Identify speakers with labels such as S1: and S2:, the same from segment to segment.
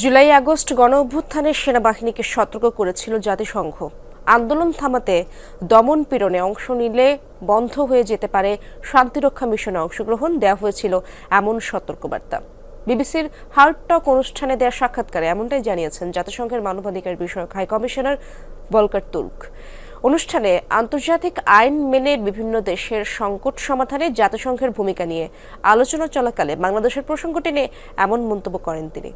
S1: July August গণ অভ্যুত্থানের সেনাবাহিনীকে সতর্ক করেছিল জাতিসংঘ। আন্দোলন থামাতে দমন পীড়নে অংশ নিলে বন্ধ হয়ে যেতে পারে শান্তিরক্ষা মিশনে অংশগ্রহণ দেওয়া হয়েছিল এমন সতর্কবার্তা। বিবিসির হার্ট টক অনুষ্ঠানে দেওয়া সাক্ষাৎকারে এমনটাই জানিয়েছেন জাতিসংঘের মানবাধিকার বিষয়ক হাই কমিশনার ভলকার তুর্ক। অনুষ্ঠানে আন্তর্জাতিক আইন মেনে বিভিন্ন দেশের সংকট সমাধানে জাতিসংঘের ভূমিকা নিয়ে আলোচনা চলাকালে বাংলাদেশের প্রসঙ্গ টেনে এমন মন্তব্য করেন তিনি।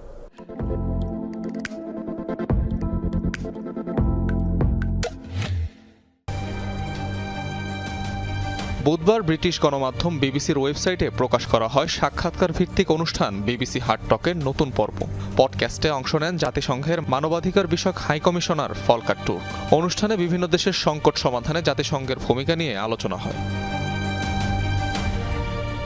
S2: বুধবার ব্রিটিশ গণমাধ্যম বিবিসির ওয়েবসাইটে প্রকাশ করা হয় সাক্ষাৎকার ভিত্তিক অনুষ্ঠান বিবিসি হার্ট টকের নতুন পর্ব। পডকাস্টে অংশ নেন জাতিসংঘের মানবাধিকার বিষয়ক হাইকমিশনার ফলকার টুর অনুষ্ঠানে বিভিন্ন দেশের সংকট সমাধানে জাতিসংঘের ভূমিকা নিয়ে আলোচনা হয়।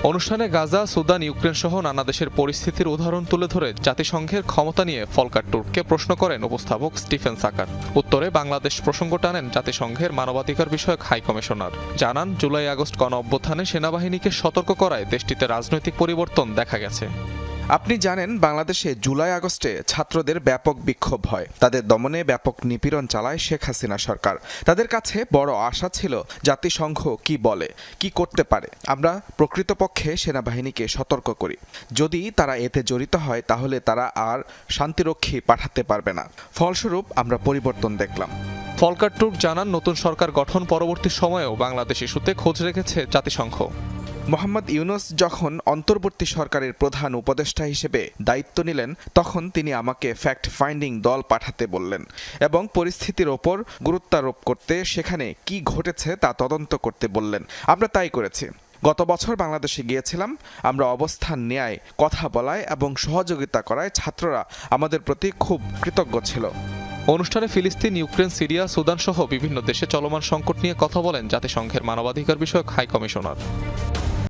S2: অনুষ্ঠানে গাজা, সুদান, ইউক্রেন সহ নানা দেশের পরিস্থিতির উদাহরণ তুলে ধরে জাতিসংঘের ক্ষমতা নিয়ে ফলকার টুর্ককে প্রশ্ন করেন উপস্থাপক স্টিফেন সাকার। উত্তরে, বাংলাদেশ প্রসঙ্গ টানেন জাতিসংঘের মানবাধিকার বিষয়ক হাই কমিশনার। জানান, জুলাই আগস্ট গণ অভ্যুত্থানে সেনাবাহিনীকে সতর্ক করায় দেশটিতে রাজনৈতিক পরিবর্তন দেখা গেছে।
S3: আপনি জানেন, বাংলাদেশে জুলাই আগস্টে ছাত্রদের ব্যাপক বিক্ষোভ হয়। তাদের দমনে ব্যাপক নিপীড়ন চালায় শেখ হাসিনা সরকার। তাদের কাছে বড় আশা ছিল, জাতিসংঘ কি বলে, কি করতে পারে। আমরা প্রকৃতপক্ষে সেনাবাহিনীকে সতর্ক করি। যদি তারা এতে জড়িত হয়, তাহলে তারা আর শান্তিরক্ষী পাঠাতে পারবে না। ফলস্বরূপ, আমরা পরিবর্তন দেখলাম।
S2: ফলকার টুর জানান, নতুন সরকার গঠন পরবর্তী সময়েও বাংলাদেশ ইস্যুতে খোঁজ রেখেছে জাতিসংঘ।
S3: মোহাম্মদ ইউনুস যখন অন্তর্বর্তী সরকারের প্রধান উপদেষ্টা হিসেবে দায়িত্ব নিলেন, তখন তিনি আমাকে ফ্যাক্ট ফাইন্ডিং দল পাঠাতে বললেন এবং পরিস্থিতির ওপর গুরুত্বারোপ করতে সেখানে কি ঘটেছে তা তদন্ত করতে বললেন। আমরা তাই করেছি। গত বছর বাংলাদেশে গিয়েছিলাম, আমরা অবস্থান নেয় কথা বলায় এবং সহযোগিতা করায় ছাত্ররা আমাদের প্রতি খুব কৃতজ্ঞ ছিল।
S2: অনুষ্ঠানে ফিলিস্তিন, ইউক্রেন, সিরিয়া, সুদান সহ বিভিন্ন দেশে চলমান সংকট নিয়ে কথা বলেন জাতিসংঘের মানবাধিকার বিষয়ক হাই কমিশনার।